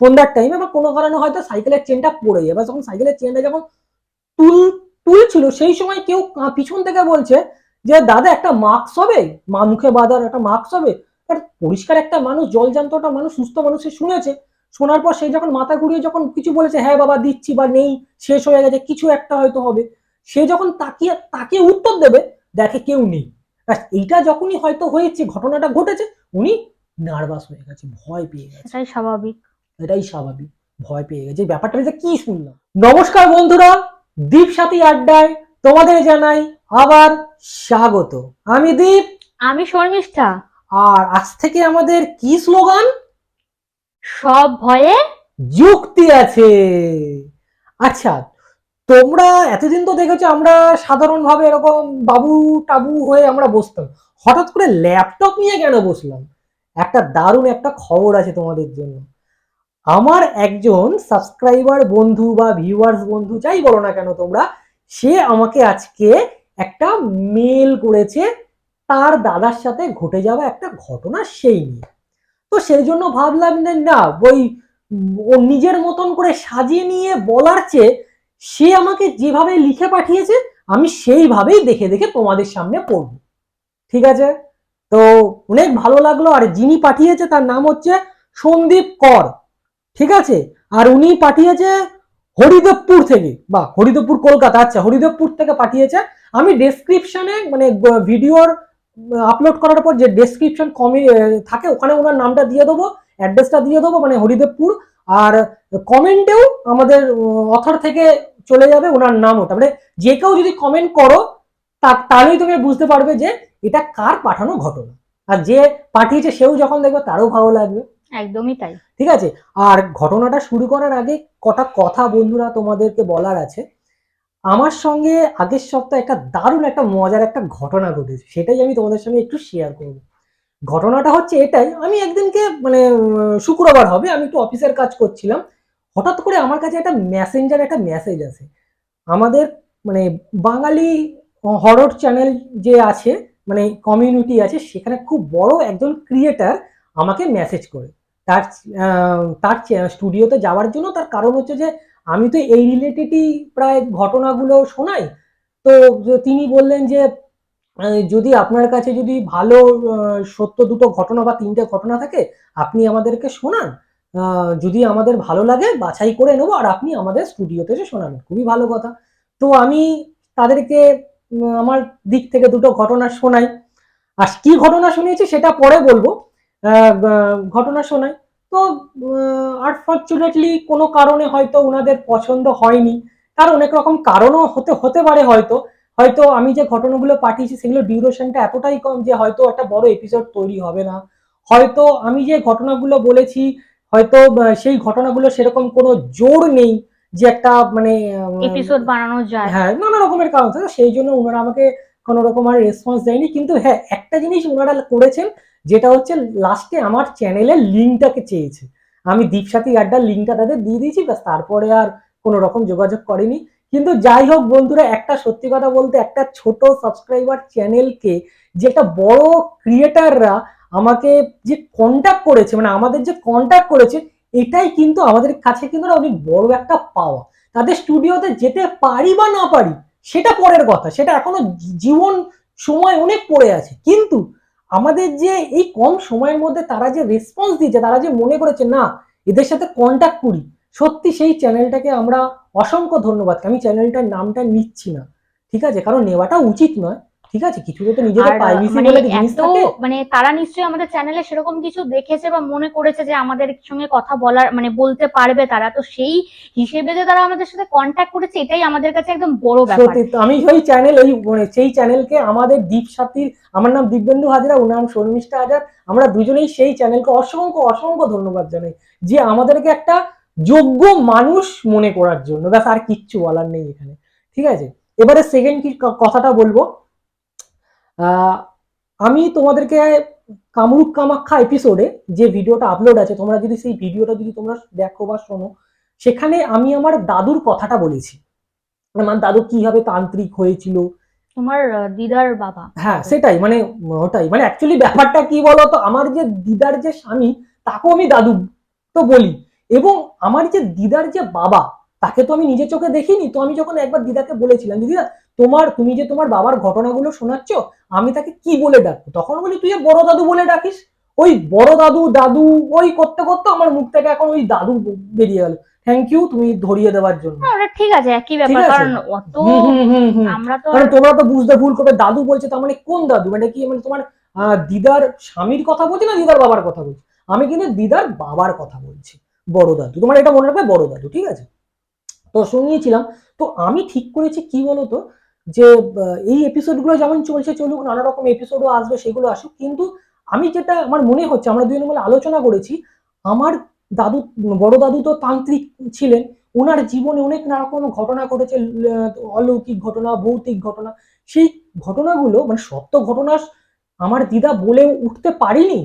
সন্ধ্যার টাইমে বা কোনো কারণে হয়তো সাইকেলের চেনটা পড়ে যায় বা যখন সাইকেলের চেনটা যখন তুল, তুলছিল, সেই সময় কেউ পিছন থেকে বলছে যে, দাদা, একটা মাস্ক হবে, মা মুখে বাঁধার একটা মাস্ক হবে। পরিষ্কার একটা মানুষ, জলজান্ত একটা মানুষ, সুস্থ মানুষ শুনেছে। শোনার পর সেই যখন মাথা ঘুরিয়ে যখন কিছু বলেছে হ্যাঁ বাবা, দিচ্ছি বা নেই, শেষ হয়ে গেছে, কিছু একটা হয়তো হবে। সে যখন তাকিয়ে তাকে উত্তর দেবে, দেখে কেউ নেই। এইটা যখনই হয়তো হয়েছে, ঘটনাটা ঘটেছে, উনি নার্ভাস হয়ে গেছে, ভয় পেয়ে গেছে। স্বাভাবিক। এটাই স্বাভাবিক। ভয় পেয়ে গেছে। ব্যাপারটা যে কি শুনলাম? নমস্কার বন্ধুরা দীপ সাথী আড্ডায় তোমাদের জানাই আবার স্বাগত। আমি দীপ। আমি শর্মিষ্ঠা। আর আজ থেকে আমাদের কি স্লোগান? সব ভয়ে যুক্তি আছে। আচ্ছা তোমরা এতদিন তো দেখেছ আমরা সাধারণভাবে এরকম বাবু টাবু হয়ে আমরা বসতাম। হঠাৎ করে ল্যাপটপ নিয়ে কেন বসলাম? একটা দারুণ একটা খবর আছে তোমাদের জন্য। আমার একজন সাবস্ক্রাইবার বন্ধু বা ভিউয়ার্স বন্ধু, যাই বলো না কেন তোমরা, সে আমাকে আজকে একটা মেল করেছে, তার দাদার সাথে ঘটে যাওয়া একটা ঘটনা সেই নিয়ে। তো সেই জন্য ভাবলাম না, ওই ও নিজের মতন করে সাজিয়ে নিয়ে বলার চেয়ে সে আমাকে যেভাবে লিখে পাঠিয়েছে, আমি সেইভাবেই দেখে দেখে তোমাদের সামনে পড়ব। ঠিক আছে? তো অনেক ভালো লাগল। আর যিনি পাঠিয়েছে তার নাম হচ্ছে সন্দীপ কর। ঠিক আছে? আর উনি পাঠিয়েছে হরিদেবপুর থেকে। বা হরিদেবপুর, কলকাতা। আচ্ছা হরিদেবপুর থেকে পাঠিয়েছে। আমি ডেসক্রিপশনে মানে ভিডিওর আপলোড করার পর যে ডেসক্রিপশন কমে থাকে, ওখানে ওনার নামটা দিয়ে দেবো অ্যাড্রেসটা দিয়ে দেবো মানে হরিদেবপুর। আর কমেন্টেও আমাদের অথর থেকে চলে যাবে ওনার নাম ওটা। মানে যে কেউ যদি কমেন্ট করো, তা- তাহলেই তুমি বুঝতে পারবে যে এটা কার পাঠানো ঘটনা। আর যে পাঠিয়েছে, সেও যখন দেখবে, তারও ভালো লাগবে। একদমই তাই। ঠিক আছে? আর ঘটনাটা শুরু করার আগে কটা কথা বন্ধুরা তোমাদেরকে বলার আছে। আমার সঙ্গে আগের সপ্তাহে একটা দারুণ একটা মজার একটা ঘটনা ঘটেছে, সেটাই আমি তোমাদের সঙ্গে একটু শেয়ার করব। ঘটনাটা হচ্ছে এটাই, আমি একদিনকে মানে শুক্রবার হবে, আমি একটু অফিসের কাজ করছিলাম। হঠাৎ করে আমার কাছে একটা মেসেঞ্জার একটা মেসেজ আছে আমাদের মানে বাঙালি হরর চ্যানেল যে আছে মানে কমিউনিটি আছে, সেখানে খুব বড় একজন ক্রিয়েটার আমাকে মেসেজ করে। তার তার স্টুডিওতে যাওয়ার জন্য তার কারণ হচ্ছে যে আমি তো এই রিলেটেডই প্রায় ঘটনাগুলো শোনাই। তো তিনি বললেন যে যদি আপনার কাছে যদি ভালো সত্য দুটো ঘটনা বা তিনটে ঘটনা থাকে, আপনি আমাদেরকে শোনান। যদি আমাদের ভালো লাগে, বাছাই করে নেব আর আপনি আমাদের স্টুডিওতে এসে শোনাবেন। খুবই ভালো কথা। তো আমি তাদেরকে আমার দিক থেকে দুটো ঘটনা শোনাই। আর কি ঘটনা শুনিয়েছি সেটা পরে বলব। ঘটনা শোনাই তো আনফর্চুনেটলি কোনো কারণে হয়তো ওনাদের পছন্দ হয়নি। তার অনেক রকম কারণও হতে হতে পারে হয়তো। হয়তো আমি যে ঘটনাগুলো পাঠিয়েছি সেগুলো ডিউরেশনটা এতটাই কম যে হয়তো একটা বড় এপিসোড তৈরি হবে না। হয়তো আমি যে ঘটনাগুলো বলেছি হয়তো সেই ঘটনাগুলো সেরকম কোনো জোর নেই যে একটা মানে এপিসোড বানানো যায়। হ্যাঁ নানা রকমের কারণ থাকে সেই জন্য ওনারা আমাকে কোনো রকম আর রেসপন্স দেয়নি। কিন্তু হ্যাঁ একটা জিনিস ওনারা করেছেন যেটা হচ্ছে লাস্টে আমার চ্যানেলের লিঙ্কটাকে চেয়েছে। আমি দীপসাথী আড্ডার লিঙ্কটা তাদের দিয়ে দিয়েছি, ব্যাস তারপরে আর কোনো রকম যোগাযোগ করেনি। কিন্তু যাই হোক বন্ধুরা, একটা সত্যি কথা বলতে একটা ছোট সাবস্ক্রাইবার চ্যানেলকে যে একটা বড় ক্রিয়েটাররা আমাকে যে কন্ট্যাক্ট করেছে মানে আমাদের যে কন্ট্যাক্ট করেছে, এটাই কিন্তু আমাদের কাছে কিন্তু অনেক বড় একটা পাওয়া তাদের স্টুডিওতে যেতে পারি বা না পারি, সেটা পরের কথা। সেটা এখনও জীবন সময় অনেক পড়ে আছে। কিন্তু আমাদের যে এই কম সময়ের মধ্যে তারা যে রেসপন্স দিয়েছে, তারা যে মনে করেছে, না, এদের সাথে কন্ট্যাক্ট করি। সত্যি সেই চ্যানেলটাকে আমরা অসংখ্য ধন্যবাদ। আমি চ্যানেলটার নামটা নিচ্ছি না, ঠিক আছে? কারণ নেওয়াটা উচিত নয়। ঠিক আছে কিছু তো নিজেদের প্রাইভেসি মানে বলে জিনিস থাকে। মানে তারা নিশ্চয়ই আমাদের চ্যানেলে সেরকম কিছু দেখেছে বা মনে করেছে যে আমাদের সঙ্গে কথা বলার মানে বলতে পারবে তারা। তো সেই হিসেবে যে তারা আমাদের সাথে কন্ট্যাক্ট করেছে এটাই আমাদের কাছে একদম বড় ব্যাপার। আমি ওই চ্যানেল ওই মানে সেই চ্যানেলকে আমাদের দীপ সাথীর আমার নাম দিব্যেন্দু হাজরা ওর নাম শর্মিষ্ঠা হাজার। আমরা দুজনেই সেই চ্যানেলকে অসংখ্য অসংখ্য ধন্যবাদ জানাই যে আমাদেরকে একটা যোগ্য মানুষ মনে করার জন্য। ব্যাস আর কিচ্ছু বলার নেই এখানে। ঠিক আছে? এবারে সেকেন্ড কি কথাটা বলব। আমি তোমাদেরকে কামরূপ কামাখ্যা এপিসোডে যে ভিডিওটা আপলোড আছে তোমরা যদি সেই ভিডিওটা যদি তোমরা দেখো বা শোনো সেখানে আমি আমার দাদুর কথাটা বলেছি। আমার দাদু কীভাবে তান্ত্রিক হয়েছিল। তোমার দিদার বাবা। হ্যাঁ সেটাই মানে ওটাই। মানে অ্যাকচুয়ালি ব্যাপারটা কি বলতো আমার যে দিদার যে স্বামী তাকেও আমি দাদু তো বলি। এবং আমার যে দিদার যে বাবা তাকে তো আমি নিজের চোখে দেখিনি তো আমি যখন একবার দিদাকে বলেছিলাম দিদা তোমার তুমি যে তোমার বাবার ঘটনাগুলো শোনাচ্ছ আমি তাকে কি বলে ডাকবো? তখন বলি তুই যে বড় দাদু বলে ডাকিস? ওই বড় দাদু দাদু ওই করতে করতে আমার মুখ থেকে এখন ওই দাদু বেরিয়ে গেল। থ্যাংক ইউ তুমি ধরিয়ে দেওয়ার জন্য। না, ঠিক আছে একই ব্যাপার কারণ অত। আমরা তো কারণ তোমরা তো বুঝতে ভুল করবে দাদু বলছে তার মানে কোন দাদু? মানে কি মানে তোমার দিদার স্বামীর কথা বলছি না দিদার বাবার কথা বলছি? আমি কিন্তু দিদার বাবার কথা বলছি বড় দাদু। তোমার এটা মনে রাখবে বড় দাদু ঠিক আছে? তো শুনিয়েছিলাম। তো আমি ঠিক করেছি কি বলতো? যে এই এপিসোডগুলো যেমন চলছে চলুক, নানা রকম এপিসোডও আসবে, সেগুলো আসুক। কিন্তু আমি যেটা, আমার মনে হচ্ছে, আমরা দুজন মিলে আলোচনা করেছি, আমার দাদু, বড় দাদু তো তান্ত্রিক ছিলেন ওনার জীবনে অনেক নানা রকম ঘটনা ঘটেছে অলৌকিক ঘটনা, ভৌতিক ঘটনা। সেই ঘটনাগুলো মানে সত্য ঘটনা আমার দিদা বলে উঠতে পারিনি,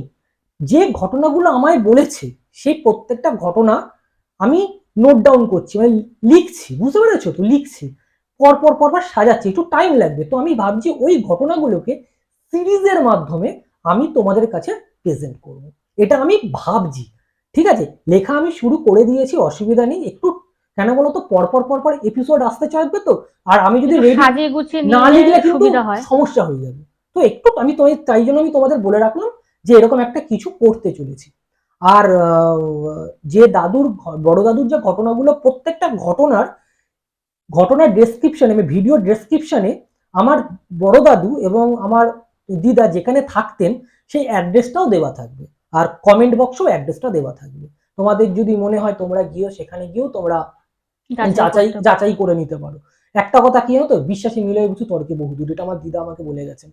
যে ঘটনাগুলো আমায় বলেছে, সেই প্রত্যেকটা ঘটনা আমি নোট ডাউন করছি মানে লিখছি, বুঝতে পেরেছ তো? লিখছি। পর পর পর পর সাজাচ্ছি একটু টাইম লাগবে। তো আমি ভাবছি ওই ঘটনাগুলোকে সিরিজের মাধ্যমে আমি তোমাদের কাছে প্রেজেন্ট করব। এটা আমি ভাবছি ঠিক আছে? লেখা আমি শুরু করে দিয়েছি অসুবিধা নেই। একটু কেন বলতো? পর পর পর পর এপিসোড আসতে চাইবে তো আর আমি যদি না লিখলে কিন্তু সমস্যা হয়ে যাবে। তো একটু আমি তো তাই জন্য আমি তোমাদের বলে রাখলাম যে এরকম একটা কিছু করতে চলেছি। আর যে দাদুর বড় দাদুর যে ঘটনাগুলো প্রত্যেকটা ঘটনার ঘটনার ডেসক্রিপশনে আমি ভিডিও ডেসক্রিপশনে আমার বড় দাদু এবং আমার দিদা যেখানে থাকতেন সেই অ্যাড্রেসটাও দেওয়া থাকবে। আর কমেন্ট বক্সেও অ্যাড্রেসটা দেওয়া থাকবে। তোমাদের যদি মনে হয় তোমরা গিয়েও সেখানে গিয়েও তোমরা যাচাই যাচাই করে নিতে পারো। একটা কথা কি জানো তো? বিশ্বাসী মিলে বুঝি তর্কে বহুদূর এটা আমার দিদা আমাকে বলে গেছেন।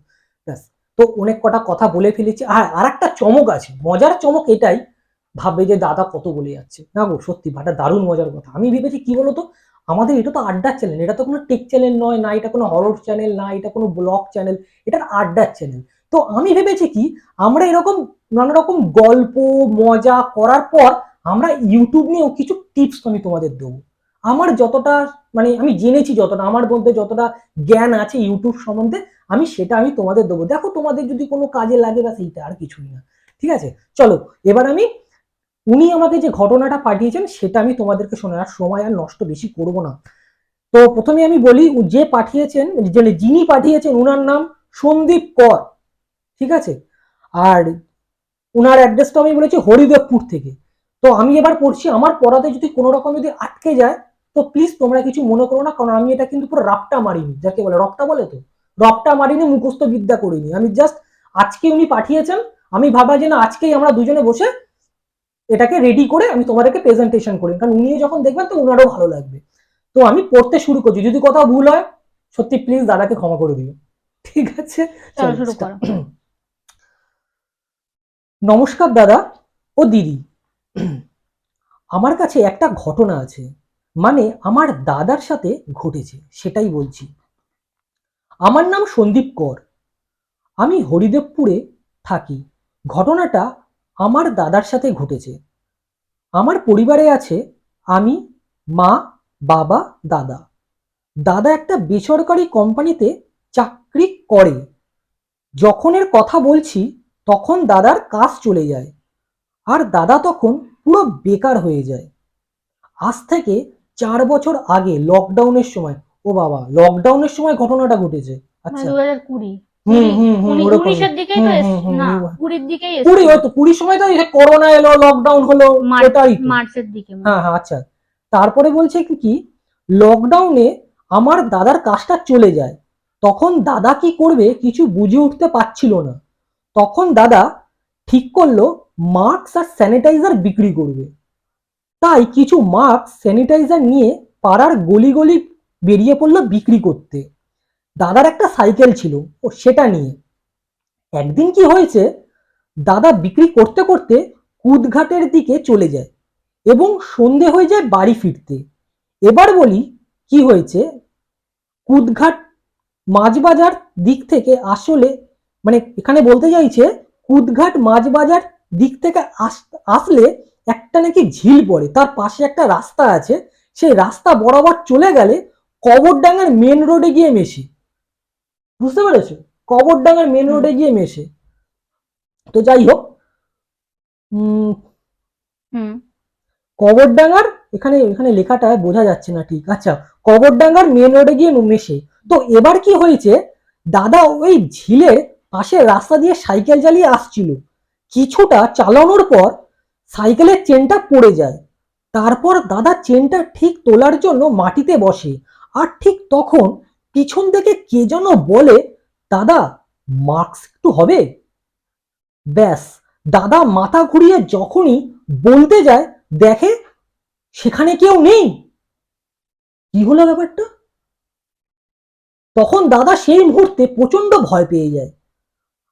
ব্যাস। তো অনেক কটা কথা বলে ফেলেছি। আর আর একটা চমক আছে। মজার চমক এটাই। ভাববে যে দাদা কত বলে যাচ্ছে। না গো সত্যি একটা দারুণ মজার কথা। আমি ভেবেছি কি বলতো? আমাদের এটা তো আড্ডার চ্যানেল এটা তো কোনো টেক চ্যানেল নয় না, এটা কোনো হরর চ্যানেল না, এটা কোনো ব্লগ চ্যানেল এটা আড্ডার চ্যানেল তো আমি ভেবেছি কি, আমরা এরকম নানা রকম গল্প, মজা করার পর আমরা ইউটিউব নিয়েও কিছু টিপস আমি তোমাদের দেবো। আমার যতটা মানে আমি জেনেছি যতটা, আমার মধ্যে যতটা জ্ঞান আছে ইউটিউব সম্বন্ধে, আমি সেটা আমি তোমাদের দেবো। দেখো তোমাদের যদি কোনো কাজে লাগে বা সেইটা আর কিছুই না। ঠিক আছে? চলো, এবার আমি উনি আমাকে যে ঘটনাটা পাঠিয়েছেন, সেটা আমি তোমাদেরকে শোনার সময় আর নষ্ট বেশি করব না। তো প্রথমে আমি বলি যে পাঠিয়েছেন যিনি পাঠিয়েছেন, উনার নাম সন্দীপ কর, ঠিক আছে? আর উনার অ্যাড্রেসটা আমি বলেছি হরিদেবপুর থেকে। তো আমি এবার পড়ছি, আমার পড়াতে যদি কোনো রকম যদি আটকে যায়, তো প্লিজ তোমরা কিছু মনে করো না, কারণ আমি এটা কিন্তু পুরো রাপটা মারিনি। যাকে বলে, রপটা বলে তো? রপটা মারিনি, মুখস্থ বিদ্যা করিনি। আমি জাস্ট আজকে উনি পাঠিয়েছেন, আমি ভাবা যে না, আজকেই আমরা দুজনে বসে এটাকে রেডি করে আমি তোমাদেরকে প্রেজেন্টেশন করি। কারণ উনিও যখন দেখবেন তো উনারও ভালো লাগবে। তো আমি পড়তে শুরু করছি। যদি কোথাও ভুল হয় সত্যি প্লিজ দাদাকে ক্ষমা করে দিও। ঠিক আছে? নমস্কার দাদা ও দিদি। আমার কাছে একটা ঘটনা আছে। মানে আমার দাদার সাথে ঘটেছে সেটাই বলছি। আমার নাম সন্দীপ কর। আমি হরিদেবপুরে থাকি। ঘটনাটা আমার দাদার সাথে ঘটেছে। আমার পরিবারে আছে আমি, মা, বাবা, দাদা। দাদা একটা বেসরকারি কোম্পানিতে চাকরি করে। যখনের কথা বলছি, তখন দাদার কাজ চলে যায় আর দাদা তখন পুরো বেকার হয়ে যায়। আজ থেকে চার বছর আগে লকডাউনের সময়, ও বাবা লকডাউনের সময় ঘটনাটা ঘটেছে। মানে আচ্ছা। দু হাজার কুড়ি। তারপরে বলছে কি কি? লকডাউনে আমার দাদার কাজটা চলে যায়। তখন দাদা কি করবে কিছু বুঝে উঠতে পারছিল না। তখন দাদা ঠিক করল মাস্ক আর স্যানিটাইজার বিক্রি করবে। তাই কিছু মাস্ক স্যানিটাইজার নিয়ে পাড়ার গলি গলি বেরিয়ে পড়ল বিক্রি করতে। দাদার একটা সাইকেল ছিল, ও সেটা নিয়ে। একদিন কি হয়েছে, দাদা বিক্রি করতে করতে কুদঘাটের দিকে চলে যায় এবং সন্ধে হয়ে যায় বাড়ি ফিরতে। এবার বলি, কি হয়েছে? কুদঘাট মাছ বাজার দিক থেকে আসলে মানে এখানে বলতে চাইছে, কুদঘাট মাছ বাজার দিক থেকে আস- আসলে একটা নাকি ঝিল পড়ে, তার পাশে একটা রাস্তা আছে। সেই রাস্তা বরাবর চলে গেলে কবরডাঙ্গার মেন রোডে গিয়ে মেশে। বুঝতে পেরেছ? কবরডাঙ্গার মেন রোডে গিয়ে মেশে। তো যাই হোক কবরডাঙ্গার এখানে এখানে লেখাটা বোঝা যাচ্ছে না ঠিক। আচ্ছা কবরডাঙ্গার মেন রোডে গিয়ে মেশে। তো এবার কি হয়েছে? দাদা ওই ঝিলের পাশে রাস্তা দিয়ে সাইকেল চালিয়ে আসছিল। কিছুটা চালানোর পর সাইকেলের চেনটা পড়ে যায়। তারপর দাদা চেনটা ঠিক তোলার জন্য মাটিতে বসে। আর ঠিক তখন পিছন থেকে কে যেন বলে, দাদা মাস্ক একটু হবে? ব্যাস, দাদা মাথা ঘুরিয়ে যখনই বলতে যায়, দেখে সেখানে কেউ নেই। কি হলো ব্যাপারটা? তখন দাদা সেই মুহূর্তে প্রচণ্ড ভয় পেয়ে যায়।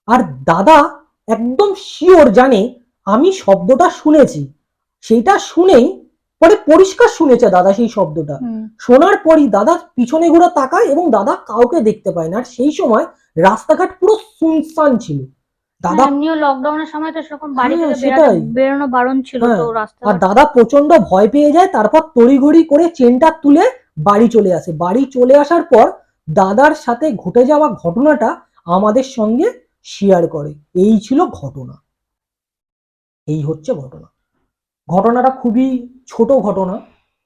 আর দাদা একদম শিওর জানে, আমি শব্দটা শুনেছি। সেটা শুনেই পরে পরিষ্কার শুনেছে দাদা সেই শব্দটা। শোনার পরই দাদা পিছনে ঘুরে তাকায় এবং দাদা কাউকে দেখতে পায় না। আর সেই সময় রাস্তাঘাট পুরো সুনসান ছিল। দাদা হ্যাঁ, এমনিও লকডাউনের সময় তো সেরকম বাড়ি হ্যাঁ, থেকে বেরোনো বারণ ছিল হ্যাঁ, তো রাস্তা আর দাদা প্রচণ্ড ভয় পেয়ে যায় তারপর তড়িঘড়ি করে চেনটা তুলে বাড়ি চলে আসে। বাড়ি চলে আসার পর দাদার সাথে ঘটে যাওয়া ঘটনাটা আমাদের সঙ্গে শেয়ার করে। এই ছিল ঘটনা। এই হচ্ছে ঘটনা। ঘটনাটা খুবই ছোট ঘটনা,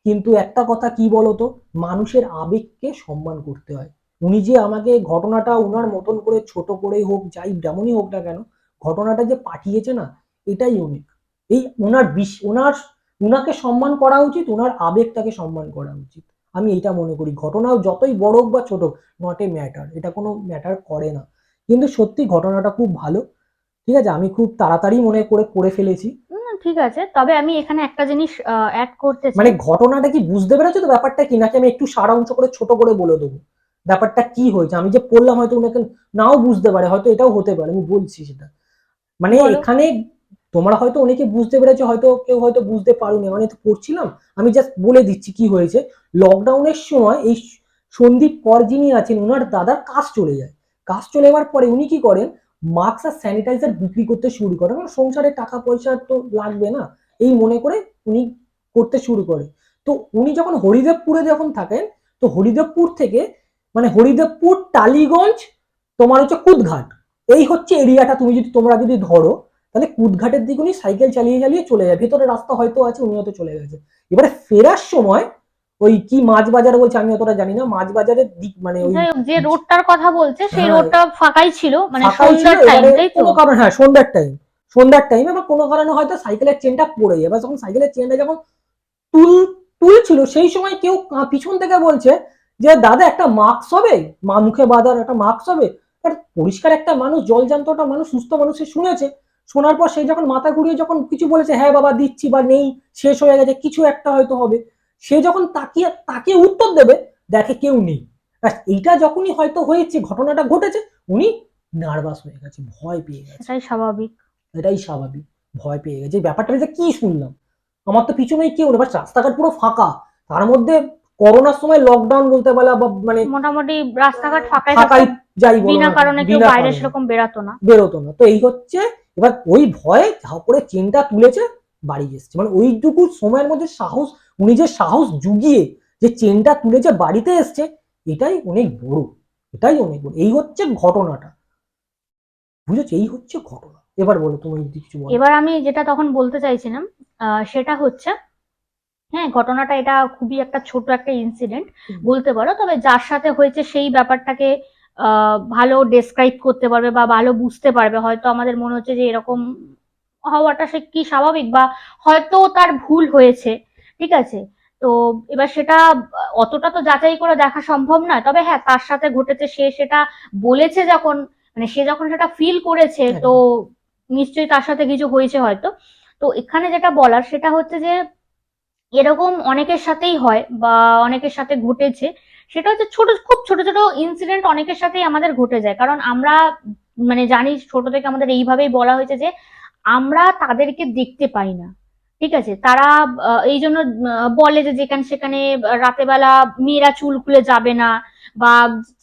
কিন্তু একটা কথা কি বলতো? মানুষের আবেগকে সম্মান করতে হয়। উনি যে আমাকে ঘটনাটা ওনার মতন করে ছোট করেই হোক, যাই যেমনই হোক না কেন, ঘটনাটা যে পাঠিয়েছে না, এটাই অনেক এই ওনার বিশ ওনার ওনাকে সম্মান করা উচিত ওনার আবেগটাকে সম্মান করা উচিত। আমি এটা মনে করি। ঘটনাও যতই বড় হোক বা ছোট নট এ ম্যাটার এটা কোনো ম্যাটার করে না। কিন্তু সত্যি ঘটনাটা খুব ভালো। ঠিক আছে? আমি খুব তাড়াতাড়ি মনে করে করে ফেলেছি। ঠিক আছে তবে আমি এখানে একটা জিনিস অ্যাড করতে চাই। মানে ঘটনাটা কি বুঝতে পেরেছ তো ব্যাপারটা কি? নাকি আমি একটু সারাংশ করে ছোট করে বলে দেবো? ব্যাপারটা কি হয়েছে? আমি যে পড়লাম হয়তো ওনাকে নাও বুঝতে পারে হয়তো এটাও হতে পারে আমি বলছি সেটা। মানে এখানে তোমরা হয়তো অনেকে বুঝতে পেরেছ হয়তো কেউ হয়তো বুঝতে পারোনি মানে তো পড়ছিলাম আমি জাস্ট বলে দিচ্ছি কি হয়েছে। লকডাউনের সময় এই সন্দীপ পর যিনি আছেন ওনার দাদার কাজ চলে যায়। কাজ চলে যাওয়ার পরে উনি কি করেন মাস্ক আর স্যানিটাইজার বিক্রি করতে শুরু করে। কারণ সংসারে টাকা পয়সা তো লাগবে না। এই মনে করে উনি করতে শুরু করে। তো উনি যখন হরিদেবপুরে যখন থাকেন, তো হরিদেবপুর থেকে মানে হরিদেবপুর, টালিগঞ্জ, তোমার হচ্ছে কুদঘাট। এই হচ্ছে এরিয়াটা তুমি যদি তোমরা যদি ধরো, তাহলে কুদঘাটের দিকে উনি সাইকেল চালিয়ে চালিয়ে চলে যায়। ভেতরে রাস্তা হয়তো আছে, উনি হয়তো চলে গেছে। এবারে ফেরার সময় ওই কি মাছ বাজার বলছে আমি অতটা জানি না মাছ বাজারের দিক মানে ওই যে রোডটার কথা বলছে সেই হ্যাঁ। রোডটা ফাঁকাই ছিল মানে সন্ধ্যার টাইম তাই তো। কোনো কারণে হ্যাঁ সন্ধ্যার টাইম সন্ধ্যার টাইমে বা কোনো কারণে হয়তো সাইকেলের চেনটা পড়ে যায়। এবার যখন সাইকেলের চেনটা যখন তুল তুলছিল সেই সময় কেউ পিছন থেকে বলছে যে দাদা একটা মাস্ক হবে মা মুখে বাঁধার একটা মাস্ক হবে। পরিষ্কার একটা মানুষ জলজান্ত একটা মানুষ সুস্থ মানুষ সে শুনেছে। শোনার পর সেই যখন মাথা ঘুরিয়ে যখন কিছু বলেছে হ্যাঁ বাবা দিচ্ছি বা নেই শেষ হয়ে গেছে কিছু একটা হয়তো হবে। সে যখন তাকিয়ে তাকে উত্তর দেবে দেখে কেউ নেই। ব্যাস, এইটা যখনই হয়তো হয়েছে ঘটনাটা ঘটেছে উনি নার্ভাস হয়ে গেছে ভয় পেয়ে গেছে। সেটাই স্বাভাবিক। এটাই স্বাভাবিক ভয় পেয়ে গেছে। ব্যাপারটা যে কি শুনলাম? আমার তো পিছনেই কেউ নেই। রাস্তাঘাট পুরো ফাঁকা। তার মধ্যে করোনার সময় লকডাউন বলতে পারলে মানে মোটামুটি রাস্তাঘাট ফাঁকাই ফাঁকাই যাই বিনা কারণে কেউ বাইরে সেরকম বেরাতো না। বেরোতো না। তো এই হচ্ছে এবার ওই ভয়ে ঝাঁ করে চেনটা তুলেছে বাড়ি এসছে। মানে ওইটুকু সময়ের মধ্যে সাহস উনি যে সাহস জুগিয়ে যে চেনটা তুলে যে বাড়িতে এসছে এটাই অনেক বড় এটাই অনেক বড়। এই হচ্ছে ঘটনাটা। বুঝেছ? এই হচ্ছে ঘটনা। এবার বলো তুমি কিছু এবার আমি যেটা তখন বলতে চাইছিলাম সেটা হচ্ছে হ্যাঁ ঘটনাটা এটা খুবই একটা ছোট একটা ইনসিডেন্ট বলতে পারো। তবে যার সাথে হয়েছে সেই ব্যাপারটাকে আহ, ভালো ডেসক্রাইব করতে পারবে বা ভালো বুঝতে পারবে। হয়তো আমাদের মনে হচ্ছে যে এরকম হওয়াটা সে কি স্বাভাবিক বা হয়তো তার ভুল হয়েছে। ঠিক আছে? তো এবার সেটা অতটা তো যাচাই করে দেখা সম্ভব নয়। তবে হ্যাঁ তার সাথে ঘটেছে সে সেটা বলেছে যখন মানে সে যখন সেটা ফিল করেছে তো নিশ্চয়ই তার সাথে কিছু হয়েছে হয়তো। তো এখানে যেটা বলার সেটা হচ্ছে যে এরকম অনেকের সাথেই হয় বা অনেকের সাথে ঘটেছে। সেটা হচ্ছে ছোট খুব ছোট ছোট ইনসিডেন্ট অনেকের সাথেই আমাদের ঘটে যায়। কারণ আমরা মানে জানি ছোট থেকে আমাদের এইভাবেই বলা হয়েছে যে আমরা তাদেরকে দেখতে পাই না। ঠিক আছে? তারা এই জন্য বলে যে যেখানে সেখানে রাতে বেলা মেয়েরা চুল খুলে যাবে না বা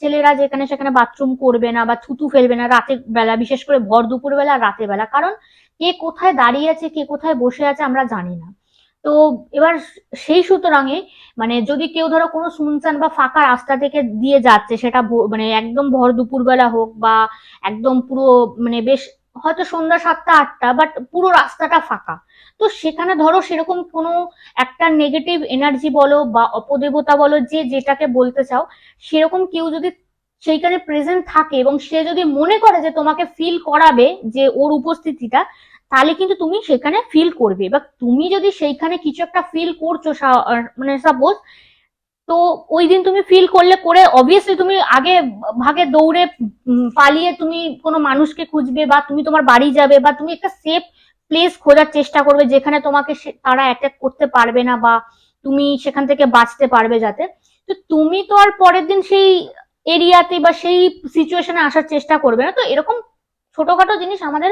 ছেলেরা যেখানে সেখানে বাথরুম করবে না বা থুতু ফেলবে না রাতের বেলা বিশেষ করে ভর দুপুর বেলা রাতের বেলা কারণ কে কোথায় দাঁড়িয়ে আছে, কে কোথায় বসে আছে আমরা জানি না। তো এবার সেই সুতরাংয়ে মানে যদি কেউ ধরো কোনো শুনছান বা ফাঁকা রাস্তা থেকে দিয়ে যাচ্ছে, সেটা মানে একদম ভর দুপুর বেলা হোক বা একদম পুরো মানে বেশ হয়তো সন্ধ্যা সাতটা, আটটা বাট পুরো রাস্তাটা ফাঁকা। তো সেখানে ধরো সেরকম কোনো একটা নেগেটিভ এনার্জি বলো বা অপদেবতা বলো যে যেটাকে বলতে চাও, সেরকম কেউ যদি সেইখানে প্রেজেন্ট থাকে এবং সে যদি মনে করে যে তোমাকে ফিল করাবে যে ওর উপস্থিতিটা, তাহলে কিন্তু তুমি সেখানে ফিল করবে। বা তুমি যদি সেইখানে কিছু একটা ফিল করছ মানে সাপোজ তো ওই দিন তুমি ফিল করলে করে অবভিয়াসলি তুমি আগে ভাগে দৌড়ে পালিয়ে তুমি কোনো মানুষকে খুঁজবে বা তুমি তোমার বাড়ি যাবে বা তুমি একটা সেফ প্লেস খোঁজার চেষ্টা করবে যেখানে তোমাকে তারা অ্যাটাক করতে পারবে না বা তুমি সেখান থেকে বাঁচতে পারবে যাতে। তো তুমি তো আর পরের দিন সেই এরিয়াতে বা সেই সিচুয়েশনে আসার চেষ্টা করবে না। তো এরকম ছোটখাটো জিনিস আমাদের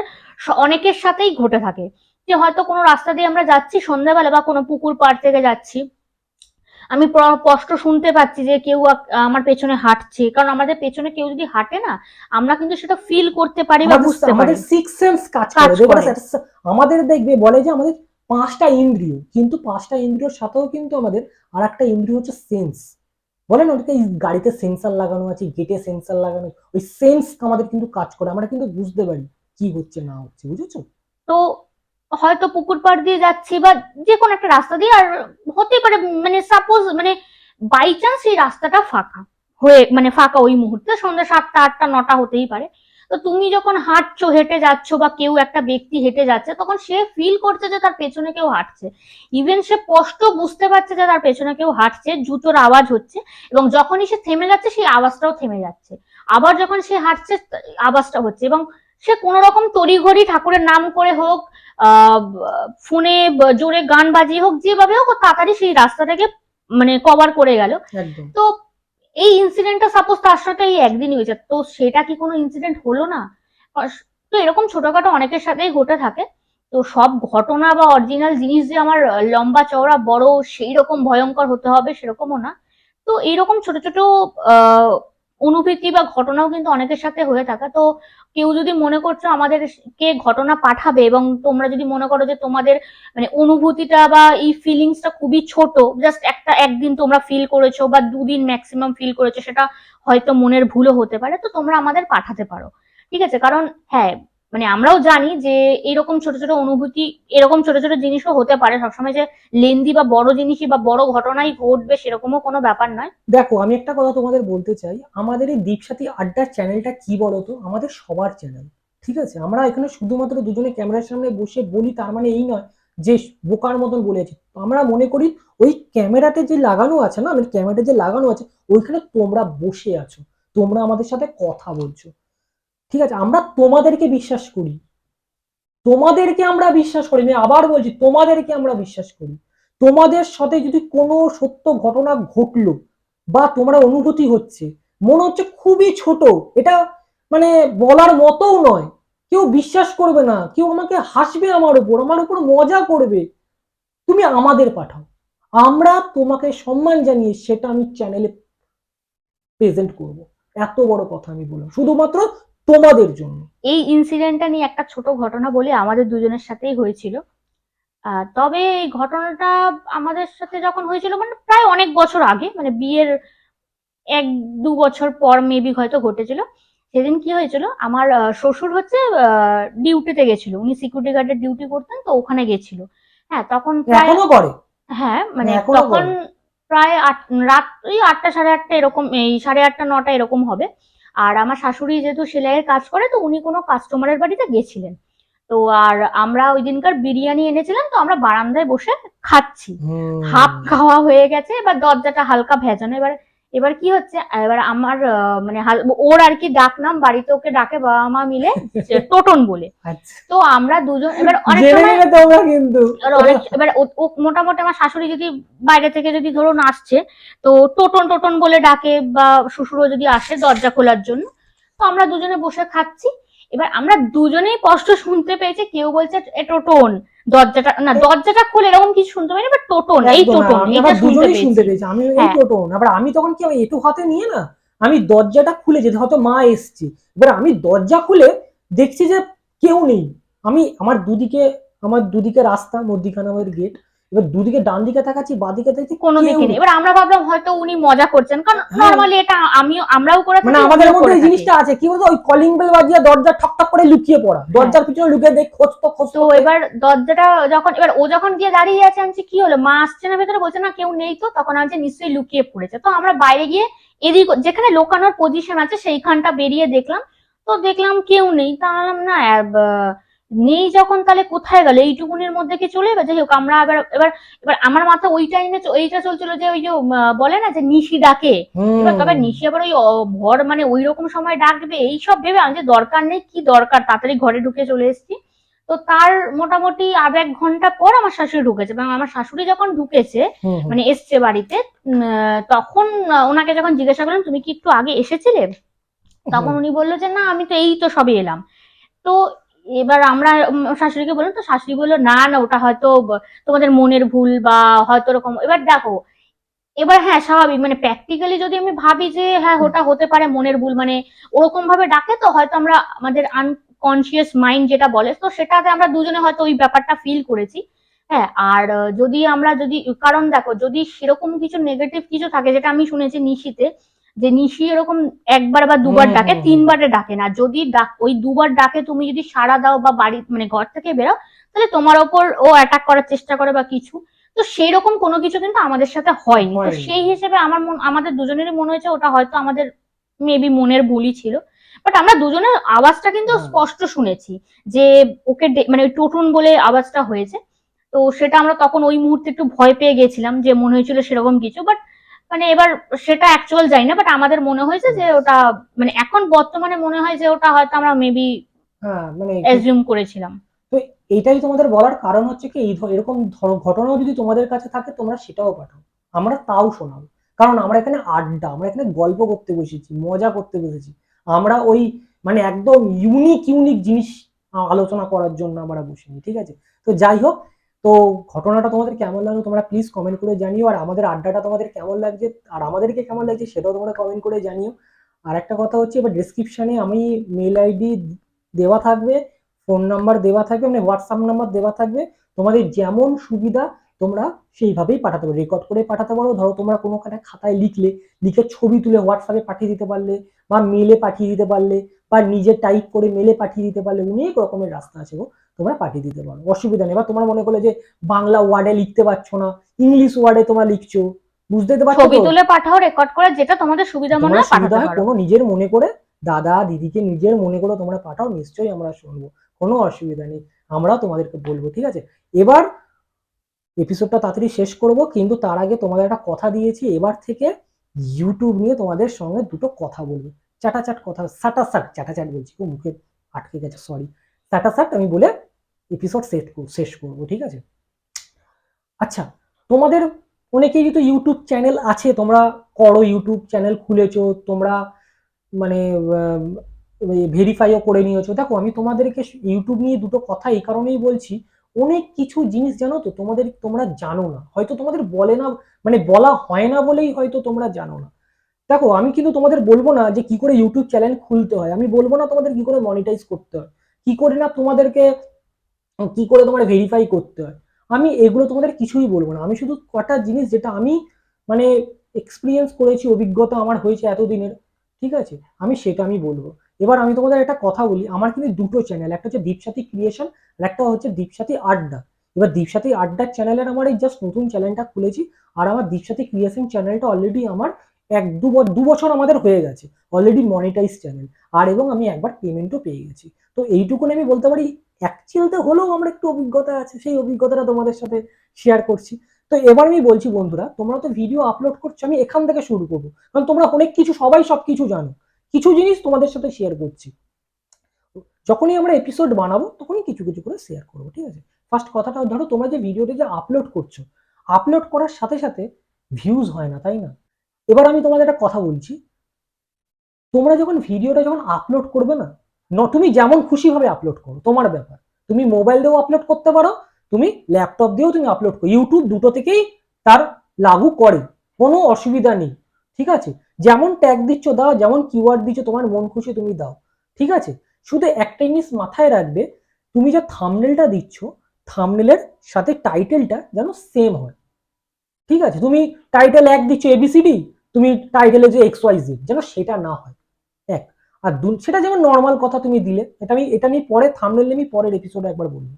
অনেকের সাথেই ঘটে থাকে। যে হয়তো কোনো রাস্তা দিয়ে আমরা যাচ্ছি, সন্ধ্যাবেলা বা কোনো পুকুর পাড় থেকে যাচ্ছি আমি স্পষ্ট শুনতে পাচ্ছি যে কেউ আমার পেছনে হাঁটছে। কারণ আমাদের পেছনে কেউ যদি হাঁটে না আমরা কিন্তু সেটা ফিল করতে পারি বা বুঝতে পারি। আমাদের সিক্স সেন্স কাজ করে আমাদের দেখবে বলে যে আমাদের পাঁচটা ইন্দ্রিয় কিন্তু পাঁচটা ইন্দ্রিয়র সাথেও কিন্তু আমাদের আর একটা ইন্দ্রিয় হচ্ছে সেন্স বলে না ওটাকে গাড়িতে সেন্সার লাগানো আছে গেটে সেন্সার লাগানো ওই সেন্স আমাদের কিন্তু কাজ করে আমরা কিন্তু বুঝতে পারি কি হচ্ছে না হচ্ছে বুঝেছ? তো হয়তো পুকুর পাড় দিয়ে যাচ্ছি বা যে কোনো একটা রাস্তা দিয়ে, আর হতে পারে মানে সাপোজ মানে বাই চান্স এই রাস্তাটা ফাঁকা হয়ে মানে ফাঁকা ওই মুহূর্তে, সন্ধ্যা সাতটা, আটটা, নটা হতেই পারে। তো তুমি যখন হাঁটছো, হেঁটে যাচ্ছ বা কেউ একটা ব্যক্তি হেঁটে যাচ্ছে, তখন সে ফিল করছে যে তার পেছনে কেউ হাঁটছে। ইভেন সে স্পষ্ট বুঝতে পারছে যে তার পেছনে কেউ হাঁটছে, জুতোর আওয়াজ হচ্ছে, এবং যখনই সে থেমে যাচ্ছে, সেই আওয়াজটাও থেমে যাচ্ছে। আবার যখন সে হাঁটছে আওয়াজটা হচ্ছে, এবং সে কোন রকম তড়িঘড়ি ঠাকুরের নাম করে হোক ফোনে জোরে গান বাজিয়ে হোক যেভাবে হোক তাড়াতাড়ি সেই রাস্তাটাকে মানে কভার করে গেল। তো এই ইনসিডেন্টটা সাপোজ তার সাথে এই একদিনই হয়েছে তো সেটা কি কোনো ইনসিডেন্ট হলো না? তো এরকম ছোটখাটো অনেকের সাথেই ঘটে থাকে। তো সব ঘটনা বা অরিজিনাল জিনিস যে আমার লম্বা চওড়া বড় সেই রকম ভয়ঙ্কর হতে হবে সেরকমও না। তো এইরকম ছোট ছোট আহ অনুভূতি বা ঘটনাও কিন্তু অনেকের সাথে হয়ে থাকে। তো কেউ যদি মনে করছ আমাদের কে ঘটনা পাঠাবে এবং তোমরা যদি মনে করো যে তোমাদের মানে অনুভূতিটা বা এই ফিলিংসটা খুবই ছোট জাস্ট একটা একদিন তোমরা ফিল করেছ বা দুদিন ম্যাক্সিমাম ফিল করেছ, সেটা হয়তো মনের ভুলও হতে পারে। তো তোমরা আমাদের পাঠাতে পারো। ঠিক আছে? কারণ হ্যাঁ মানে আমরাও জানি যে এরকম ছোট ছোট অনুভূতি, এরকম ছোট ছোট জিনিসও হতে পারে। সবসময় যে লেন্দি বা বড় জিনিসই বা বড় ঘটনাই ঘটবে সেরকমও কোনো ব্যাপার নয়। দেখো, আমি একটা কথা তোমাদের বলতে চাই। আমাদের এই দীপসাথী আড্ডার চ্যানেলটা কি বলতো? আমাদের সবার চ্যানেল, ঠিক আছে? আমরা এখানে শুধুমাত্র দুজনে ক্যামেরার সামনে বসে বলি, তার মানে এই নয় যে বোকার মতন বলেছি আমরা মনে করি ওই ক্যামেরাতে যে লাগানো আছে না মানে ক্যামেরাতে যে লাগানো আছে, ওইখানে তোমরা বসে আছো, তোমরা আমাদের সাথে কথা বলছো। ঠিক আছে, আমরা তোমাদেরকে বিশ্বাস করি। তোমাদেরকে আমরা বিশ্বাস করি, আমি আবার বলছি, তোমাদেরকে আমরা বিশ্বাস করি। তোমাদের সাথে যদি কোনো সত্য ঘটনা ঘটলো বা তোমরা অনুভূতি হচ্ছে, মনে হচ্ছে খুবই ছোট, এটা মানে বলার মতোও নয়। কেউ বিশ্বাস করবে না, কেউ আমাকে হাসবে আমার উপর আমার উপর মজা করবে। তুমি আমাদের পাঠাও। আমরা তোমাকে সম্মান জানিয়ে সেটা আমি চ্যানেলে প্রেজেন্ট করব। এত বড় কথা আমি বললাম। শুধুমাত্র তোমাদের জন্য। এই ইনসিডেন্টটা নিয়ে একটা ছোট ঘটনা বলে আমাদের দুজনের সাথেই হয়েছিল। তবে এই ঘটনাটা আমাদের সাথে যখন হয়েছিল মানে প্রায় অনেক বছর আগে মানে বিয়ের এক দু বছর পর মেবি হয়তো ঘটেছিল। সেদিন কি হয়েছিল আমার শ্বশুর হচ্ছে ডিউটিতে গেছিল। উনি সিকিউরিটি গার্ডের ডিউটি করতেন তো ওখানে গেছিল। হ্যাঁ তখন প্রায় এখনও করে? হ্যাঁ মানে তখন প্রায় আট রাত ওই আটটা সাড়ে আটটা এরকম এই সাড়ে আটটা নটা এরকম হবে। আর আমার শাশুড়ি যেহেতু সেলাইয়ের কাজ করে তো উনি কোনো কাস্টমারের বাড়িতে গেছিলেন। তো আর আমরা ওই দিনকার বিরিয়ানি এনেছিলাম তো আমরা বারান্দায় বসে খাচ্ছি। হাফ খাওয়া হয়ে গেছে এবার দরজাটা হালকা ভেজানো এবার এবার কি হচ্ছে? এবার আমার মানে ওর আর কি ডাক নাম বাড়িতে ওকে ডাকে বাবা মা মিলে টোটন বলে। আচ্ছা। তো আমরা দুজন এবার অনেক সময় কিন্তু। এবার ও মোটামুটি আমার শাশুড়ি যদি বাইরে থেকে যদি ধরুন আসছে তো টোটন টোটন বলে ডাকে বা শ্বশুরও যদি আসে দরজা খোলার জন্য। তো আমরা দুজনে বসে খাচ্ছি। এবার আমরা দুজনেই কষ্ট শুনতে পেয়েছি কেউ বলছে এ টোটন। দরজাটা না দরজাটা খুলে এরকম কিছু শুনতে পাইনি বাট টোটন এই টোটন আমি এটা শুনতে দুজনেই শুনতে পেয়েছি আমি এই হ্যাঁ। টোটন। আবার আমি তখন কি একটু হাতে নিয়ে না আমি দরজাটা খুলে যেতে হয়তো মা এসছে। এবার আমি দরজা খুলে দেখছি যে কেউ নেই। আমি আমার দুদিকে আমার দুদিকে রাস্তা মধ্যিখানে আমার গেট এবার দুদিকে ডান দিকে তাকাচ্ছি বাঁ দিকে তাকাচ্ছি কোনো দিকে নেই। এবার আমরা ভাবলাম হয়তো উনি মজা করছেন। কারণ হ্যাঁ। নর্মালি এটা আমিও আমরাও করে মানে আমাদের মধ্যে এই জিনিসটা আছে। কি বলতো ওই কলিং বেল বাজিয়ে দরজা ঠক ঠক করে লুকিয়ে পড়া। দরজার পিছনে লুকিয়ে দেখ খোঁজতো তো খোঁজতো এবার দরজাটা যখন এবার ও যখন গিয়ে দাঁড়িয়ে আছে আমি কি হলো মা আসছে না ভেতরে বলছে না কেউ নেই তো। তখন আমি নিশ্চয়ই লুকিয়ে পড়েছে। তো আমরা বাইরে গিয়ে এদিক যেখানে লোকানোর পজিশন আছে সেইখানটা বেরিয়ে দেখলাম। তো দেখলাম কেউ নেই। তা না নেই যখন তাহলে কোথায় গেল? এইটুকুনির মধ্যে কি চলে যাবে যাই হোক আমরা এবার এবার এবার আমার মাথা ওই টাইমে এইটা চলছিল যে ওই যে বলে না যে নিশি ডাকে এবার তবে নিশি আবার ওই ভর মানে ওই রকম সময় ডাকবে এইসব ভেবে আমি যে দরকার নেই কি দরকার? তাড়াতাড়ি ঘরে ঢুকে চলে এসেছি। তো তার মোটামুটি আধ এক ঘণ্টা পর আমার শাশুড়ি ঢুকেছে এবং আমার শাশুড়ি যখন ঢুকেছে। মানে এসছে বাড়িতে তখন ওনাকে যখন জিজ্ঞাসা করলাম তুমি কি একটু আগে এসেছিলে? তখন উনি বলল যে না আমি তো এই তো সবে এলাম। তো এবার আমরা শাশুড়িকে বললাম তো শাশুড়ি বলল না না ওটা হয়তো তোমাদের মনের ভুল বা হয়তো ওরকম। এবার দেখো এবার হ্যাঁ স্বাভাবিক মানে প্র্যাকটিক্যালি যদি আমি ভাবি যে হ্যাঁ ওটা হতে পারে মনের ভুল মানে ওরকম ভাবে ডাকে তো হয়তো আমরা আমাদের আনকনসিয়াস মাইন্ড যেটা বলে তো সেটাতে আমরা দুজনে হয়তো ওই ব্যাপারটা ফিল করেছি। হ্যাঁ আর যদি আমরা যদি কারণ দেখো যদি সেরকম কিছু নেগেটিভ কিছু থাকে যেটা আমি শুনেছি নিশিতে যে নিশি এরকম একবার বা দুবার ডাকে। তিনবারে ডাকে না। যদি ডাক ওই দুবার ডাকে তুমি যদি সাড়া দাও বা বাড়ি মানে ঘর থেকে বেরো তাহলে তোমার ওপর ও অ্যাটাক করার চেষ্টা করে বা কিছু। তো সেই রকম কোনো কিছু কিন্তু আমাদের সাথে হয়নি। তো সেই হিসেবে আমার মন আমাদের দুজনেরই মনে হয়েছে ওটা হয়তো আমাদের মেবি মনের ভুলই ছিল। বাট আমরা দুজনের আওয়াজটা কিন্তু। স্পষ্ট শুনেছি যে ওকে মানে ওই টুটুন বলে আওয়াজটা হয়েছে। তো সেটা আমরা তখন ওই মুহূর্তে একটু ভয় পেয়ে গেছিলাম যে মনে হয়েছিল সেরকম কিছু। বাট মানে এবার সেটা অ্যাকচুয়াল জানি না বাট আমাদের মনে হয়েছে যে ওটা মানে এখন বর্তমানে মনে হয় যে ওটা হয়তো আমরা মেবি হ্যাঁ মানে অ্যাজিউম করেছিলাম। তো এইটাই তোমাদের বলার কারণ হচ্ছে কি এই এরকম ঘটনাও যদি তোমাদের কাছে থাকে তোমরা সেটাও পাঠাও। আমরা তাও শোনাবো। কারণ আমরা এখানে আড্ডা আমরা এখানে গল্প করতে বসেছি মজা করতে বসেছি। আমরা ওই মানে একদম ইউনিক ইউনিক জিনিস আলোচনা করার জন্য আমরা বসিনি ঠিক আছে? তো যাই হোক তো ঘটনাটা তোমাদের কেমন লাগল তোমরা প্লিজ কমেন্ট করে জানিও, আর আমাদের আড্ডাটা তোমাদের কেমন লাগছে, আর আমাদেরকে কেমন লাগছে সেটাও তোমরা কমেন্ট করে জানিও। আর একটা কথা হচ্ছে, এবার ডিসক্রিপশনে আমি মেল আইডি দেওয়া থাকবে ফোন নাম্বার দেওয়া থাকবে মানে হোয়াটসঅ্যাপ নাম্বার দেওয়া থাকবে, তোমাদের যেমন সুবিধা তোমরা সেইভাবেই পাঠাতে পারো। রেকর্ড করে পাঠাতে পারো, ধরো তোমরা কোনো একটা খাতায় লিখলে, লিখে ছবি তুলে হোয়াটসঅ্যাপে পাঠিয়ে দিতে পারলে, বা মেলে পাঠিয়ে দিতে পারলে, বা নিজে টাইপ করে মেলে পাঠিয়ে দিতে পারলে, অনেক রকমের রাস্তা আছে গো। তোমরা পাঠিয়ে দিতে পারো। অসুবিধা নেই। এবার তোমরা মনে করলে যে বাংলা ওয়ার্ডে লিখতে পারছ না ইংলিশ ওয়ার্ডে তোমরা লিখছো বুঝতে পারছ ছবি তুলে পাঠাও রেকর্ড করে যেটা তোমাদের সুবিধা মনে হয় পাঠাতে পারো। কোনো নিজের মনে করে দাদা দিদিকে নিজের মনে করে তোমরা পাঠাও নিশ্চয়ই আমরা শুনব। কোনো অসুবিধা নেই আমরাও তোমাদেরকে বলব ঠিক আছে? এবার এপিসোডটা তাড়াতাড়ি শেষ করব কিন্তু তার আগে তোমাদের একটা কথা দিয়েছি এবার থেকে ইউটিউব নিয়ে তোমাদের সঙ্গে দুটো কথা বলব। চাটাচাট কথা সাটা সাট চাটাচাট বলছি ও মুখে আটকে গেছে সরি সাটা সাট আমি বলে এপিসোড সেট শেষ করব, ঠিক আছে? আচ্ছা তোমাদের অনেকেরই তো ইউটিউব চ্যানেল আছে, তোমরা করো ইউটিউব চ্যানেল খুলেছো, তোমরা মানে ভেরিফাইও করে নিয়েছো। দেখো, আমি তোমাদেরকে ইউটিউব নিয়ে দুটো কথা এই কারণেই বলছি, অনেক কিছু জিনিস জানো তো, তোমাদের, তোমরা জানো না। হয়তো তোমাদের বলে না মানে বলা হয় না বলেই হয়তো তোমরা জানো না। দেখো, আমি কিন্তু তোমাদের বলব না যে কি করে ইউটিউব চ্যানেল খুলতে হয়। আমি বলব না তোমাদের কি করে মনিটাইজ করতে হয়। কি করে না তোমাদেরকে কি করে তোমরা ভেরিফাই করতে হয়? আমি এগুলো তোমাদের কিছুই বলব না। আমি শুধু কটা জিনিস যেটা আমি মানে এক্সপিরিয়েন্স করেছি, অভিজ্ঞতা আমার হয়েছে এতদিনের, ঠিক আছে? আমি সেটা আমি বলব। এবার আমি তোমাদের একটা কথা বলি, আমার কিন্তু দুটো চ্যানেল একটা হচ্ছে দীপসাথী ক্রিয়েশন আর একটা হচ্ছে দীপসাথী আড্ডা। এবার দীপসাথী আড্ডার চ্যানেলের আমার এই জাস্ট নতুন চ্যানেলটা খুলেছি আর আমার দীপসাথী ক্রিয়েশন চ্যানেলটা অলরেডি আমার এক, দু বছর আমাদের হয়ে গেছে অলরেডি মনিটাইজ চ্যানেল আর এবং আমি একবার পেমেন্টও পেয়ে গেছি। তো এইটুকুনি আমি বলতে পারি অ্যাকচুয়ালিতে হলেও আমার একটু অভিজ্ঞতা আছে, সেই অভিজ্ঞতাটা তোমাদের সাথে শেয়ার করছি। তো এবার আমি বলছি বন্ধুরা, তোমরা তো ভিডিও আপলোড করছ, আমি এখান থেকে শুরু করব। কারণ তোমরা অনেক কিছু, সবাই সব কিছু জানো। কিছু জিনিস তোমাদের সাথে শেয়ার করছি। যখনই আমরা এপিসোড বানাবো, তখনই কিছু কিছু করে শেয়ার করব, ঠিক আছে? ফার্স্ট কথাটা ধরো, তোমরা যে ভিডিওটা যে আপলোড করছ আপলোড করার সাথে সাথে ভিউজ হয় না, তাই না? এবার আমি তোমাদের একটা কথা বলছি। তোমরা যখন ভিডিওটা যখন আপলোড করবে না তুমি যেমন খুশি ভাবে আপলোড করো, তোমার ব্যাপার। তুমি মোবাইল দিয়েও আপলোড করতে পারো, তুমি ল্যাপটপ দিয়েও তুমি আপলোড করো। ইউটিউব দুটো থেকেই তার লাগু করে, কোনো অসুবিধা নেই, ঠিক আছে? যেমন ট্যাগ দিচ্ছ, দাও, যেমন কিওয়ার্ড দিচ্ছ, তোমার মন খুশি, তুমি দাও, ঠিক আছে? শুধু একটা জিনিস মাথায় রাখবে, তুমি যে থামনেলটা দিচ্ছ থামনেলের সাথে টাইটেলটা যেন সেম হয়, ঠিক আছে? তুমি টাইটেল এক দিচ্ছ এবিসিডি তুমি টাইটেলে যে এক্স ওয়াই জেড যেন সেটা না হয়। আর দু সেটা যেমন নর্মাল কথা তুমি দিলে, এটা আমি এটা আমি পরে থামনেল আমি পরের এপিসোডে একবার বলব।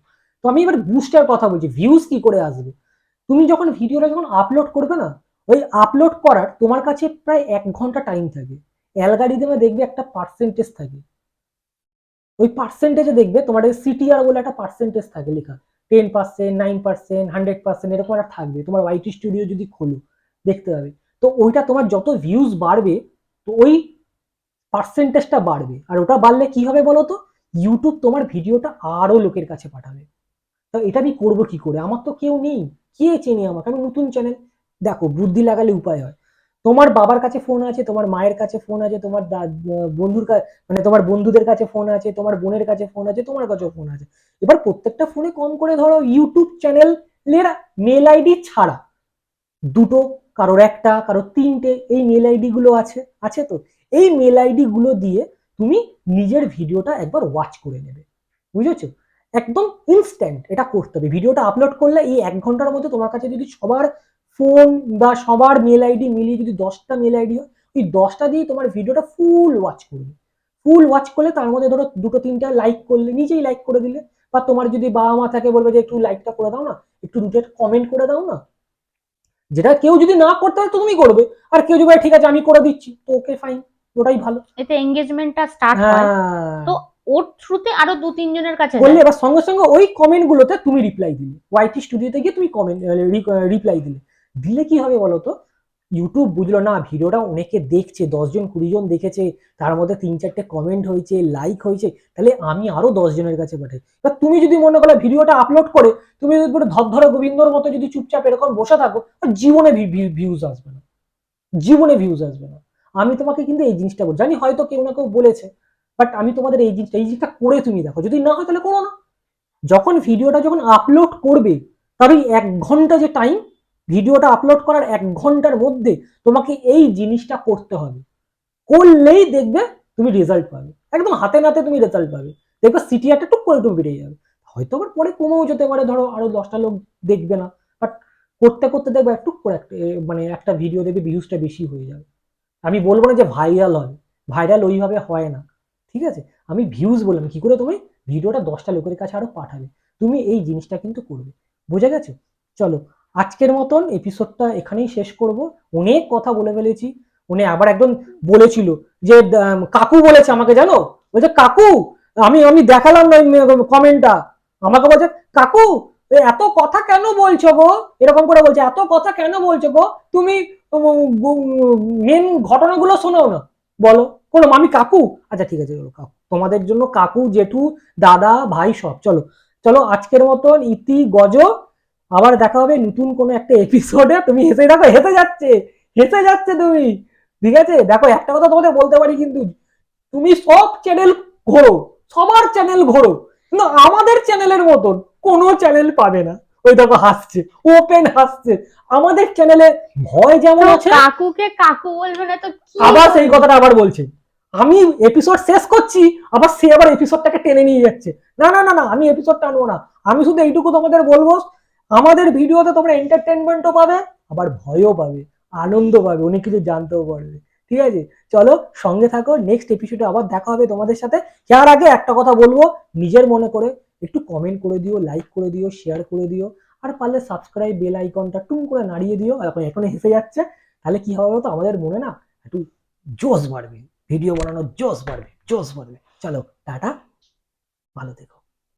তো আমি এবার বুস্টার কথা বলছি ভিউজ কি করে আসবে? তুমি যখন ভিডিওটা যখন আপলোড করবে না, ওই আপলোড করার তোমার কাছে প্রায় এক ঘণ্টা টাইম থাকে। অ্যালগারিদমে দেখবে একটা পার্সেন্টেজ থাকে। ওই পার্সেন্টেজে দেখবে তোমার সিটিআর বলে একটা পার্সেন্টেজ থাকে লেখা। Ten percent nine percent hundred percent এরকম একটা থাকবে। তোমার ওয়াইটি স্টুডিও যদি খোলো, দেখতে পাবে তো ওইটা তোমার যত ভিউজ বাড়বে, তো ওই পার্সেন্টেজটা বাড়বে। আর ওটা বাড়লে কি হবে বলো তো ইউটিউব তোমার ভিডিওটা আরও লোকের কাছে পাঠাবে। তো এটা আমি করব কি করে? আমার তো কেউ নেই। কে চেনে আমাকে? আমি নতুন চ্যানেল দেখো, বুদ্ধি লাগালে উপায় হয়। তোমার বাবার কাছে ফোন আছে, তোমার মায়ের কাছে ফোন আছে, তোমার বন্ধুর কাছে মানে তোমার বন্ধুদের কাছে ফোন আছে, তোমার বোনের কাছে ফোন আছে, তোমার কাছেও ফোন আছে। এবার প্রত্যেকটা ফোনে কম করে ধরো ইউটিউব চ্যানেলের মেল আইডি ছাড়া। দুটো, কারোর একটা, কারোর তিনটে, এই মেল আইডি গুলো আছে। আছে তো? এই মেল আইডি গুলো দিয়ে তুমি নিজের ভিডিওটা একবার ওয়াচ করে নেবে। বুঝেছ? একদম ইনস্ট্যান্ট এটা করতে হবে। ভিডিওটা আপলোড করলে এই এক ঘণ্টার মধ্যে তোমার কাছে যদি সবার ফোন বা সবার মেল আইডি মিলিয়ে যদি দশটা মেল আইডি হয়, ওই দশটা দিয়ে তোমার ভিডিওটা ফুল ওয়াচ করবে। ফুল ওয়াচ করলে তার মধ্যে ধরো দুটো তিনটা লাইক করলে, নিজেই লাইক করে দিলে। বা তোমার যদি বাবা মা থাকে বলবে যে, একটু লাইকটা করে দাও না, একটু দুটো কমেন্ট করে দাও না। যেটা কেউ যদি না করতে হয় তো তুমি করবে। আর কেউ যদি ঠিক আছে, আমি করে দিচ্ছি। তো ওকে ফাইন ওটাই ভালো। এতে এঙ্গেজমেন্টটা স্টার্ট হয়। হ্যাঁ। তো ওর থ্রুতে আরও দু তিনজনের কাছে যায়। এবার সঙ্গে সঙ্গে ওই কমেন্ট গুলোতে তুমি রিপ্লাই দিলে। ওয়াইটি স্টুডিওতে গিয়ে তুমি কমেন্ট রিপ্লাই দিলে। দিলে কি হবে বলো তো ইউটিউব বুঝলো না ভিডিওটা অনেকে দেখছে দশজন কুড়ি জন দেখেছে তার মধ্যে তিন চারটে কমেন্ট হয়েছে লাইক হয়েছে তাহলে আমি আরও দশ জনের কাছে পাঠাই। এবার তুমি যদি মনে করো ভিডিওটা আপলোড করে তুমি যদি ধরধরে গোবিন্দর মতো যদি চুপচাপ এরকম বসে থাকো জীবনে ভিউজ আসবে না। জীবনে ভিউজ আসবে না। আমি তোমাকে কিন্তু এই জিনিসটা বলছি। জানি হয়তো কেউ না কেউ বলেছে বাট আমি তোমাদের এই জিনিসটা এই জিনিসটা করে তুমি দেখো। যদি না হয় তাহলে করো না। যখন ভিডিওটা যখন আপলোড করবে তার ওই এক ঘণ্টা যে টাইম ভিডিওটা আপলোড করার এক ঘণ্টার মধ্যে তোমাকে এই জিনিসটা করতে হবে। করলেই দেখবে তুমি রেজাল্ট পাবে। একদম হাতে নাতে তুমি রেজাল্ট পাবে। দেখবে সিটি সিটিআরটা টুক করে তুমি বেড়ে যাবে। হয়তো আবার পরে কমেও যেতে পারে, ধরো আরও দশটা লোক দেখবে না। বাট করতে করতে দেখবে একটু করে একটা মানে একটা ভিডিও দেখবে ভিউজটা বেশি হয়ে যাবে। আমি বলব না যে ভাইরাল হয় ভাইরাল ওইভাবে হয় না, ঠিক আছে? আমি ভিউজ বললাম, কি করে তুমি? ভিডিওটা দশটা লোকের কাছে আরও পাঠাবে, তুমি এই জিনিসটা কিন্তু করবে, বুঝে গেছো? চলো, আজকের মতন এপিসোডটা এখানেই শেষ করব, অনেক কথা বলে ফেলেছি, উনি আবার একদম বলেছিল যে কাকু বলেছে আমাকে, জানো? বলছে, কাকু, আমি আমি দেখালাম না কমেন্টটা আমাকে বলছে, কাকু এত কথা কেন বলছো গো? এরকম করে বলছে, এত কথা কেন বলছো গো? তুমি মেন ঘটনাগুলো শোনাও না। বলো। কোনো আমি কাকু? আচ্ছা ঠিক আছে চলো কাকু। তোমাদের জন্য কাকু, জেঠু, দাদা, ভাই সব। চলো। চলো, আজকের মতন ইতি, গজ। আবার দেখা হবে নতুন কোনো একটা এপিসোডে তুমি হেসে দেখো, হেসে যাচ্ছে। হেসে যাচ্ছে তুমি। ঠিক আছে? দেখো, একটা কথা তোমাদের বলতে পারি কিন্তু, তুমি সব চ্যানেল ঘোরো। সবার চ্যানেল ঘোরো। কিন্তু আমাদের চ্যানেলের মতন। কোনো চ্যানেল পাবে না। ওই দেখো হাসছে ওপেন হাসছে। আমাদের চ্যানেলে ভয় যেমন আছে। কাকুকে কাকু বলবে না তো কি? আবার সেই কথাটা আবার বলছে। আমি এপিসোড শেষ করছি আবার সে আবার এপিসোডটাকে টেনে নিয়ে যাচ্ছে। না না না না আমি এপিসোডটা আনব না। আমি শুধু এইটুকু তোমাদের বলব আমাদের ভিডিওতে তোমরা এন্টারটেনমেন্টও পাবে আবার ভয়ও পাবে আনন্দ পাবে অনেক কিছু জানতেও পারবে। ঠিক আছে? চলো সঙ্গে থাকো। নেক্সট এপিসোডে আবার দেখা হবে তোমাদের সাথে। যার আগে একটা কথা বলব নিজের মনে করে একটু কমেন্ট করে দিও লাইক করে দিও শেয়ার করে দিও, আর পারলে সাবস্ক্রাইব বেল আইকনটা টুম করে নাড়িয়ে দিও এখন এখানে হেসে যাচ্ছে, তাহলে কি হবে তো আমাদের মনে না একটু জোশ বাড়বে ভিডিও বানানোর জোশ বাড়বে জোশ বাড়বে। চলো, টাটা, ভালো থেকো।